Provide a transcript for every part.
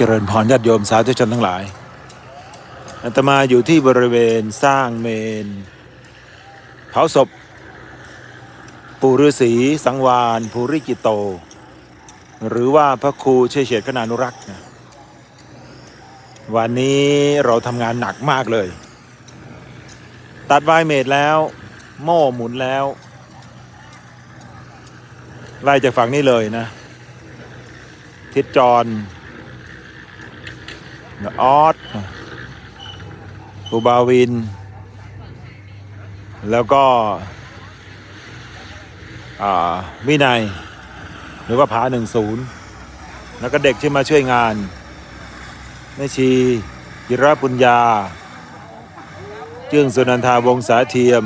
เจริญพรญาติโยมสาธุชนทั้งหลายอาตมาอยู่ที่บริเวณสร้างเมนเผาศพ ปู่ฤาษีสังวานภูริกิโต หรือว่าพระครูเชยเฉดขนานุรักษ์นะวันนี้เราทำงานหนักมากเลย ตัดไวายเมดแล้ว โม่หมุนแล้ว ไล่จากฝั่งนี้เลยนะ ทิศจร ออสคูบาวิน แล้วก็วินัย หรือว่าผาหนึ่งศูนย์แล้วก็เด็กที่มาช่วยงานแม่ชีกิรปุญญา เจึงสุนันทาวงศาเทียม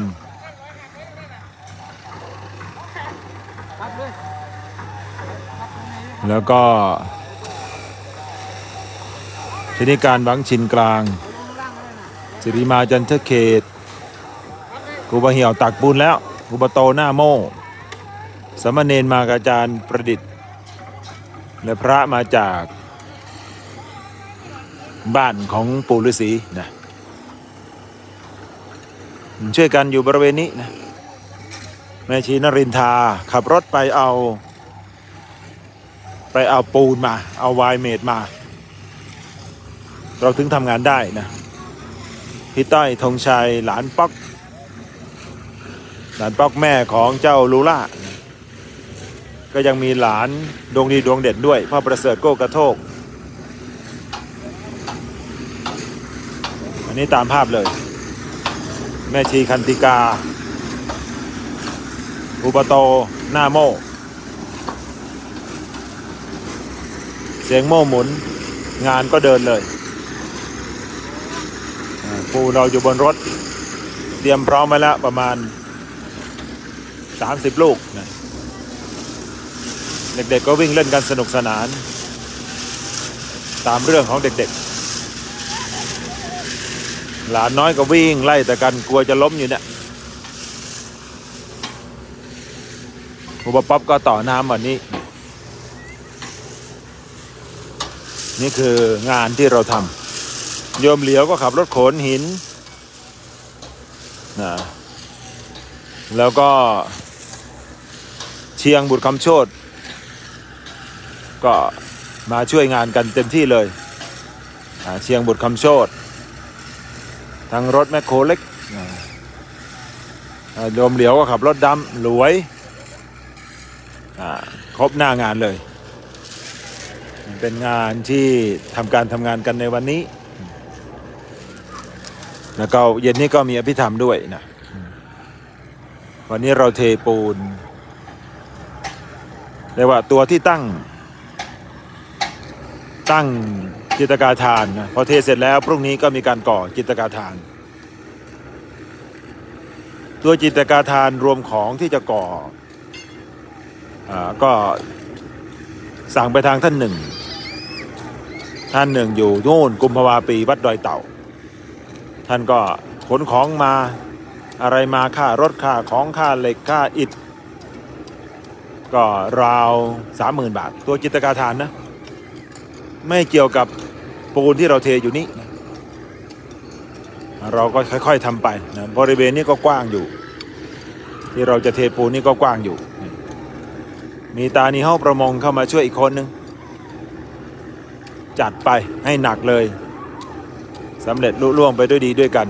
แล้วก็ ชนิการบังชินกลางสิริมาจันทเขตครูบาเหี่ยวตักปูนแล้วครูบาโตหน้าโม่สามเณรมากอาจารย์ประดิษฐ์ และพระมาจากบ้านของปู่ฤาษีนะช่วยกันอยู่บริเวณนี้นะแม่ชีนรินทาขับรถไปเอา ไปเอาปูนมา เอาวายเมดมา เราถึงทำงานได้นะพี่ต้อยธงชัยหลานป๊อก หลานป๊อกแม่ของเจ้าลูล่า ก็ยังมีหลานดวงดีดวงเด่นด้วย พ่อประเสริฐโก้กระโทก อันนี้ตามภาพเลย แม่ชีคันติกา อุปโตหน้าโมเสียงโม่หมุนงานก็เดินเลย ปูเราอยู่บนรถ เตรียมพร้อมไว้แล้วประมาณ 30 ลูกนะเด็กๆก็วิ่งเล่นกันสนุกสนาน ตามเรื่องของเด็กๆ หลานน้อยก็วิ่งไล่แต่กันกลัวจะล้มอยู่เนี่ยอุปป๊อปก็ต่อน้ำวันนี้ นี่คืองานที่เราทำ โยมเหลียวก็ขับรถขนหินนะแล้วก็เชียงบุตรคำโชตก็มาช่วยงานกันเต็มที่เลยเชียงบุตรคำโชตทางรถแมคโครเล็กโยมเหลียวก็ขับรถดำหลวยครบหน้างานเลย เป็นงานที่ทำการทำงานกันในวันนี้ แล้วก็เย็นนี้ก็มีอภิธรรมด้วยนะ วันนี้เราเทปูนเรียกว่าตัวที่ตั้ง ตั้งจิตกาทานนะพอเทเสร็จแล้วพรุ่งนี้ก็มีการก่อจิตกาทาน ตัวจิตกาทานรวมของที่จะก่ออก็สั่งไปทางท่านหนึ่ง ท่านหนึ่งอยู่โน่นกุมภาวาปีวัดดอยเต่า ท่านก็ขนของมาอะไรมาค่ารถค่าของค่าเหล็กค่าอิฐก็ราวสามหมื่นบาท ตัวจิตกาทานนะ ไม่เกี่ยวกับปูนที่เราเทอยู่นี้ เราก็ค่อยๆทำไปนะบริเวณนี้ก็กว้างอยู่ ที่เราจะเทปูนนี่ก็กว้างอยู่ มีตานีเฮ้าประมงเข้ามาช่วยอีกคนนึง จัดไปให้หนักเลย สำเร็จลุล่วงไปด้วยดีด้วยกัน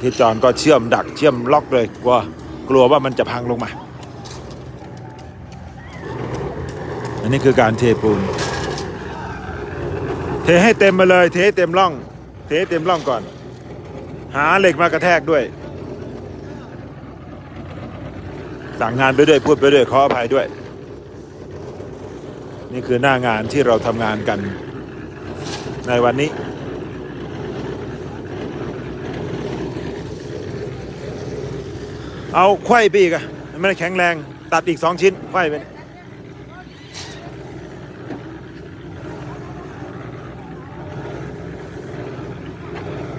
ที่จอนก็เชื่อมดักเชื่อมล็อกเลยกลัวกลัวว่ามันจะพังลงมา อันนี้คือการเทปูน เทให้เต็มมาเลย เทให้เต็มร่อง เทให้เต็มร่องก่อน หาเหล็กมากระแทกด้วย สั่งงานไปด้วยพูดไปด้วยขออภัยด้วย นี่คือหน้างานที่เราทำงานกัน ในวันนี้ เอาไขว้ปีกอะให้มันแข็งแรง ตัดอีกสองชิ้นไขว้ไป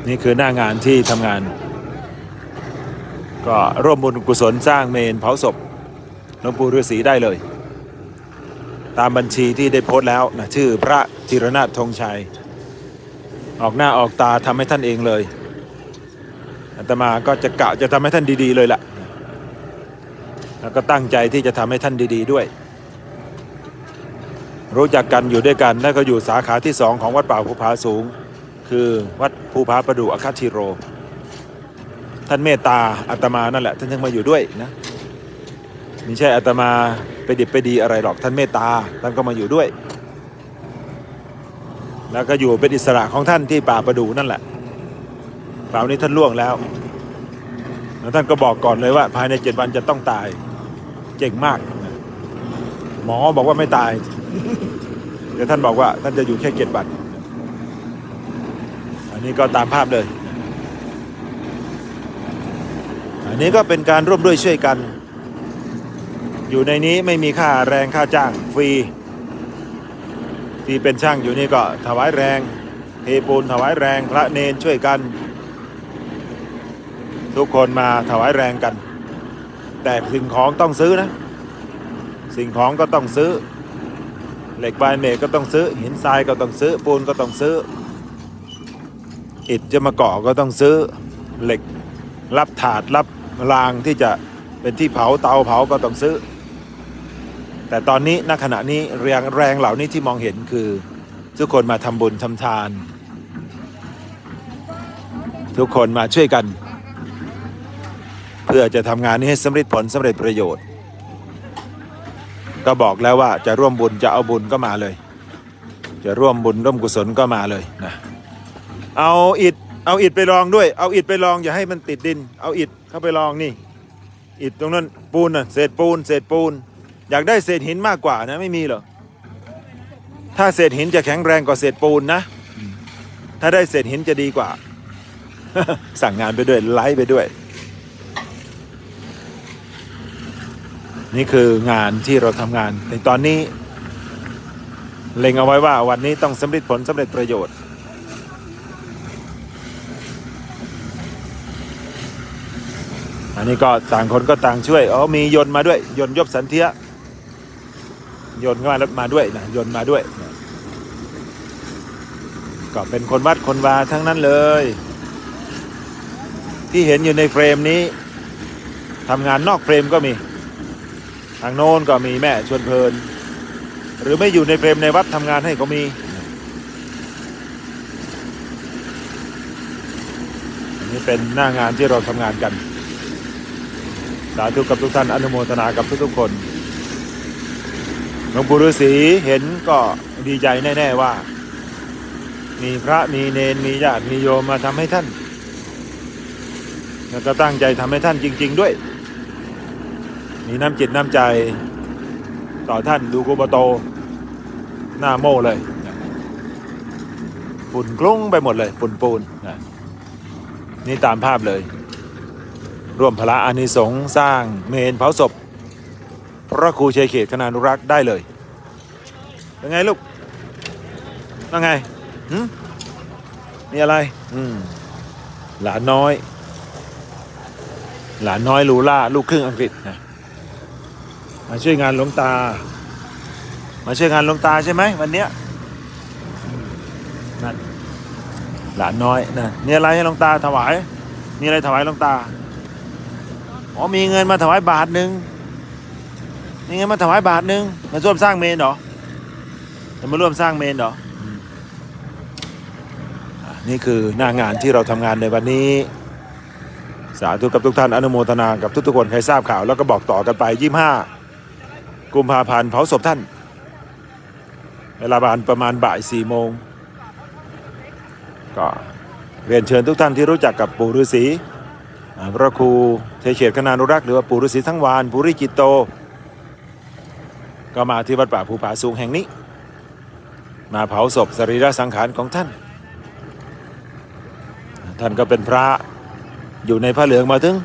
นี่คือหน้างานที่ทำงาน ก็ร่วมบุญกุศลสร้างเมนเผาศพหลวงปู่ฤาษีได้เลย ตามบัญชีที่ได้โพสต์แล้วนะชื่อพระจิรนาถธงชัย ออกหน้าออกตาทำให้ท่านเองเลยอาตมาก็จะกะจะทำให้ท่านดีๆเลยล่ะ แล้วก็ตั้งใจที่จะทำให้ท่านดีๆด้วย รู้จักกันอยู่ด้วยกันแล้วก็อยู่สาขาที่สองของวัดป่าภูผาสูง คือวัดภูผาประดูอาคาชิโร ท่านเมตตาอาตมานั่นแหละ ท่านถึงมาอยู่ด้วยนะไม่ใช่อาตมาไปดิบไปดีอะไรหรอกท่านเมตตาท่านก็มาอยู่ด้วย แล้วก็อยู่เป็นอิสระของท่านที่ป่าประดูนั่นแหละคราวนี้ท่านล่วงแล้วแล้วท่านก็บอกก่อนเลยว่า ภายในเจ็ดวันจะต้องตาย เก่งมาก หมอบอกว่าไม่ตายแต่ท่านบอกว่า ท่านจะอยู่แค่เจ็ดวันอันนี้ก็ตามภาพเลย อันนี้ก็เป็นการร่วมด้วยช่วยกัน อยู่ในนี้ไม่มีค่าแรงค่าจ้างฟรี ที่เป็นช่างอยู่นี่ก็ถวายแรงเทปูนถวายแรงพระเนนช่วยกัน ทุกคนมาถวายแรงกัน แต่สิ่งของต้องซื้อนะ สิ่งของก็ต้องซื้อ เหล็กบายเมกก็ต้องซื้อ หินทรายก็ต้องซื้อ ปูนก็ต้องซื้อ อิฐจะมาก่อก็ต้องซื้อ เหล็กรับถาดรับรางที่จะเป็นที่เผาเตาเผาก็ต้องซื้อ แต่ตอนนี้ณขณะนี้แรงแรงเหล่านี้ที่มองเห็นคือ ทุกคนมาทำบุญทำทาน ทุกคนมาช่วยกัน เพื่อจะทำงานนี้ให้สำเร็จผลสำเร็จประโยชน์ ก็บอกแล้วว่าจะร่วมบุญจะเอาบุญก็มาเลย จะร่วมบุญร่วมกุศลก็มาเลยนะเอาอิฐเอาอิฐไปลองด้วย เอาอิฐไปลองอย่าให้มันติดดิน เอาอิฐเข้าไปลองนี่ อิฐตรงนั้นปูนน่ะเศษปูนเศษปูน อยากได้เศษหินมากกว่านะ ไม่มีหรอ ถ้าเศษหินจะแข็งแรงกว่าเศษปูนนะ ถ้าได้เศษหินจะดีกว่า สั่งงานไปด้วยไลฟ์ไปด้วย นี่คืองานที่เราทำงานในตอนนี้ เล็งเอาไว้ว่าวันนี้ต้องสำเร็จผลสำเร็จประโยชน์อันนี้ก็ต่างคนก็ต่างช่วย อ๋อ มียนต์มาด้วย ยนต์ยบสันเทีย ยนต์ก็มามาด้วยนะยนต์มาด้วยนะก็เป็นคนวัดคนวาทั้งนั้นเลย ที่เห็นอยู่ในเฟรมนี้ทำงานนอกเฟรมก็มี ทางโน้นก็มีแม่ชวนเพลิน หรือไม่อยู่ในเฟรมในวัดทำงานให้ก็มีอันนี้เป็นหน้างานที่เราทำงานกัน สาธุกับทุกท่านอนุโมทนากับทุกๆคน หลวงปู่ฤาษีเห็นก็ดีใจแน่ ๆว่า มีพระมีเนนมีญาติมีโยมมาทำให้ท่านแล้วก็ตั้งใจทำให้ท่านจริง ๆด้วย มีน้ำจิตน้ำใจต่อท่านดูกุบโต หน้าโม่เลยฝุ่นกลุ้งไปหมดเลยฝุ่นปูนนะนี่ตามภาพเลย ร่วมพระอานิสงส์สร้างเมนเผาศพ พระครูชัยเขตคณานุรักษ์ได้เลยเป็นไงลูกว่าไงหืมีอะไร อืม หลานน้อย หลานน้อยลูล่า ลูกครึ่งอังกฤษนะมาช่วยงานหลวงตา มาช่วยงานหลวงตาใช่ไหมวันเนี้ยนั่นหลานน้อยนะมีอะไรให้หลวงตาถวาย มีอะไรถวายหลวงตา อ๋อมีเงินมาถวายบาทหนึ่ง มีเงินมาถวายบาทหนึ่งมาร่วมสร้างเมนเหรอจะมาร่วมสร้างเมนเหรออืมอะนี่คือหน้างานที่เราทำงานในวันนี้ สาธุกับทุกท่านอนุโมทนากับทุกๆคนใครทราบข่าวแล้วก็บอกต่อกันไปยี่ห้ากุมภาพันธ์เผาศพท่าน เวลาประมาณประมาณบ่ายสี่โมงก็เรียนเชิญทุกท่านที่รู้จักกับปู่ฤาษีพระครูเทเฉตคณานุรักษ์หรือว่าปู่ฤาษีทั้งวานปุริจิตโต ก็มาที่วัดป่าภูผาสูงแห่งนี้ มาเผาศพสรีระสังขารของท่าน ท่านก็เป็นพระอยู่ในผ้าเหลืองมาถึง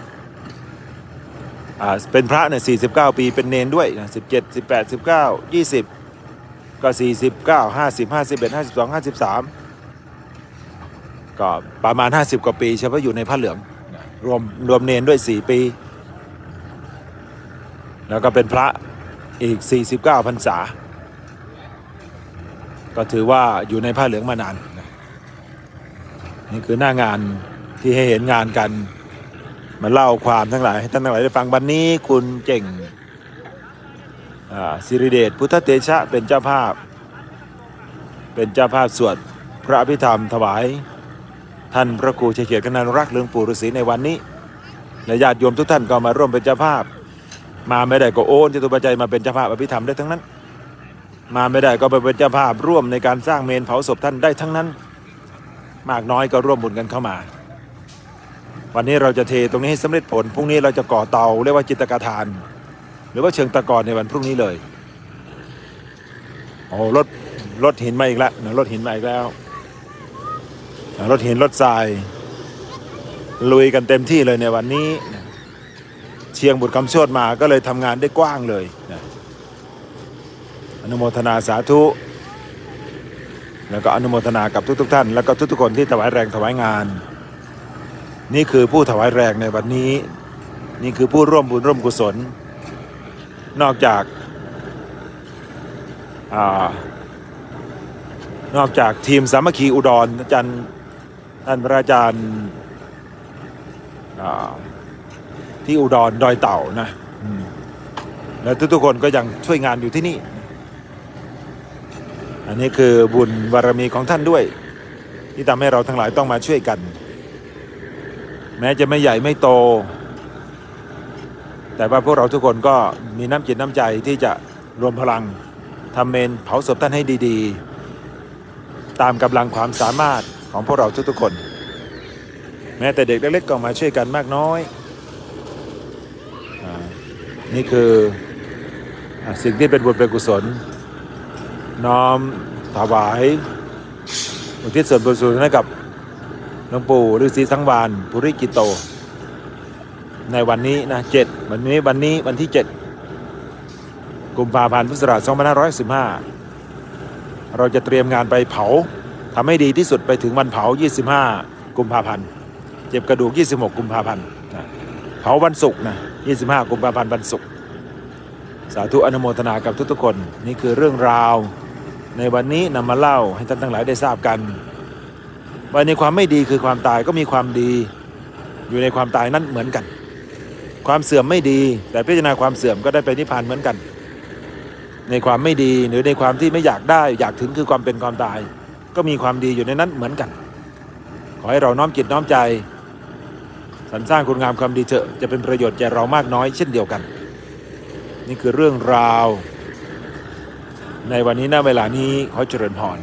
เป็นพระเนี่ย49ปีเป็นเนนด้วยนะ17 18 19 20ก็49 50 51 52 53ก็ประมาณ50กว่าปีเฉพาะอยู่ในผ้าเหลืองรวมรวมเนนด้วย4ปี แล้วก็เป็นพระ อีก 49พรรษา ก็ถือว่าอยู่ในผ้าเหลืองมานานนี่คือหน้างานที่ให้เห็นงานกัน มาเล่าความทั้งหลายให้ท่านทั้งหลายได้ฟังวันนี้คุณเจ่งอ่าสิริเดชพุทธเตชะเป็นเจ้าภาพ เป็นเจ้าภาพสวดพระอภิธรรมถวาย ท่านพระครูเฉเกียรติกนันรักเลืองปู่ฤาษีในวันนี้และญาติโยมทุกท่านก็มาร่วมเป็นเจ้าภาพ มาไม่ได้ก็โอนจตุปัจจัยมาเป็นเจ้าภาพอภิธรรมได้ทั้งนั้น มาไม่ได้ก็ไปเป็นเจ้าภาพร่วมในการสร้างเมนเผาศพท่านได้ทั้งนั้น มากน้อยก็ร่วมบุญกันเข้ามา วันนี้เราจะเทตรงนี้ให้สำเร็จผลพรุ่งนี้เราจะก่อเตาเรียกว่าจิตกาทาน หรือว่าเชิงตะกอนในวันพรุ่งนี้เลยโอ้รถรถหินมาอีกแล้วรถหินมาอีกแล้วรถหินรถทราย ลุยกันเต็มที่เลยในวันนี้ เชียงบุตรคำชดมาก็เลยทำงานได้กว้างเลยนะอนุโมทนาสาธุ แล้วก็อนุโมทนากับทุกๆทท่าน แล้วก็ทุกๆคนที่ถวายแรงถวายงาน นี่คือผู้ถวายแรงในวันนี้ นี่คือผู้ร่วมบุญร่วมกุศล นอกจากอานอกจากทีมสามัคคีอุดรอาจารย์ท่านพระอาจารย์อา ที่อุดรดอยเต่านะแล้วทุกๆคนก็ยังช่วยงานอยู่ที่นี่ อันนี้คือบุญบารมีของท่านด้วย ที่ทำให้เราทั้งหลายต้องมาช่วยกัน แม้จะไม่ใหญ่ไม่โต แต่ว่าพวกเราทุกคนก็มีน้ำจิตน้ำใจที่จะรวมพลังทำเมนเผาศพท่านให้ดีๆ ตามกำลังความสามารถของพวกเราทุกๆคน แม้แต่เด็กเล็กๆก็มาช่วยกันมากน้อย นี่คือสิ่งที่เป็นบุญเป็นกุศล น้อมถวายอุทิศส่วนบุญส่วนให้กับหลวงปู่ฤาษีสังวานภูริกิโต ในวันนี้นะเจ็ดวันนี้วันนี้วันที่เจ็ดกุมภาพันธ์พุทธศักราช2515 เราจะเตรียมงานไปเผาทำให้ดีที่สุดไปถึงวันเผา 25 กุมภาพันธ์ เจ็บกระดูก 26 กุมภาพันธ์ เผาวันศุกร์นะ 25 กุมภาพันธ์วันศุกร์สาธุอนุโมทนากับทุกๆคน นี่คือเรื่องราว ในวันนี้นำมาเล่าให้ท่านทั้งหลายได้ทราบกันว่าในความไม่ดีคือความตายก็มีความดี อยู่ในความตายนั้นเหมือนกัน ความเสื่อมไม่ดี แต่พิจารณาความเสื่อมก็ได้ไปนิพพานเหมือนกัน ในความไม่ดีหรือในความที่ไม่อยากได้อยากถึงคือความเป็นความตาย ก็มีความดีอยู่ในนั้นเหมือนกัน ขอให้เราน้อมจิตน้อมใจ สรรสร้างคุณงามความดีเถอะจะเป็นประโยชน์แก่เรามากน้อยเช่นเดียวกัน นี่คือเรื่องราว ในวันนี้ณเวลานี้ขอเจริญพร